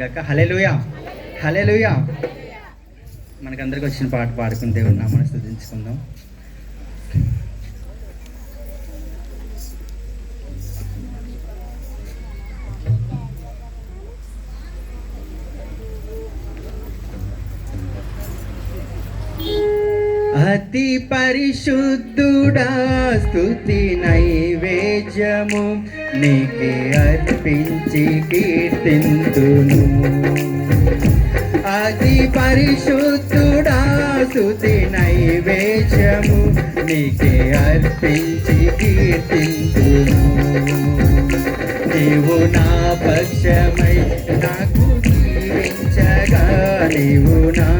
గాక. Hallelujah hallelujah మనకందరికి వచ్చిన పాట పాడుకుని దేవుడు నామని స్థుతించుకుందాం. అతి పరిశుద్ధుడా స్తుతి నైవేద్యము. నీకే అర్పించి కీర్తింతును. అతి పరిశుద్ధుడా స్తుతి నైవేద్యము నీకే అర్పించి కీర్తింతును. నీవు నా పక్షమై నాకు జీవించగా నీవు నా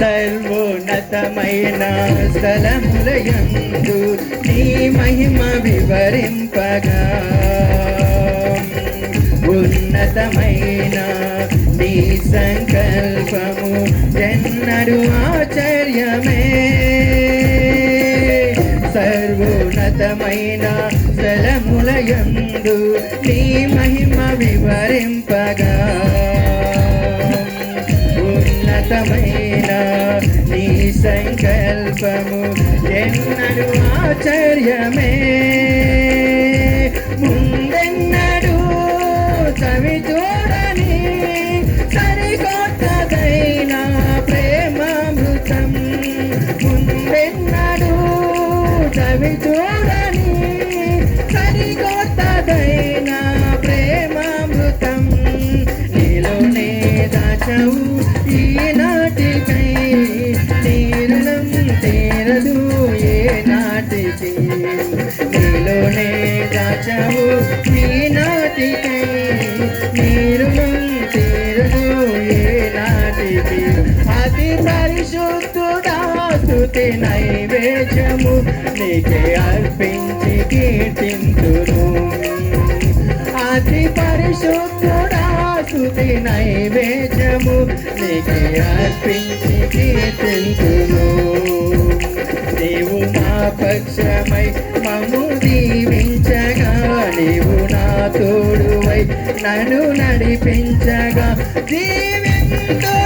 సర్వోన్నతమైన స్థలములయందు నీ మహిమ వివరింపగా. ఉన్నతమైన నీ సంకల్పము ఎన్నడు ఆచర్యమే సర్వోన్నతమైన స్థలములయందు నీ మహిమ వివరింపగా. సంకల్పము ఎన్నడు ఆచర్యమే ముందెన్నడు చవి చూడని సరికొత్తదైన ప్రేమామృతం. ముందెన్నడు చవి చూడని సరికొత్తదైన ప్రేమామృతం. నీలోనే దాచవు ఏ నాటికి నీలోనే దాచవు ఈనాటికై తీరడం తీరదు ఏ నాటికి అతి పరిశుద్ధుడా స్తుతి నైవేద్యము నీకే అర్పించి కీర్తింతును అతి పరిశుద్ధుడా స్తుతి నైవేద్యము నీకే అర్పించి కీర్తింతును నీవు మా పక్షమై మము దీవించగా నీవు నా తోడువై నన్ను నడిపించగా. జీవింతును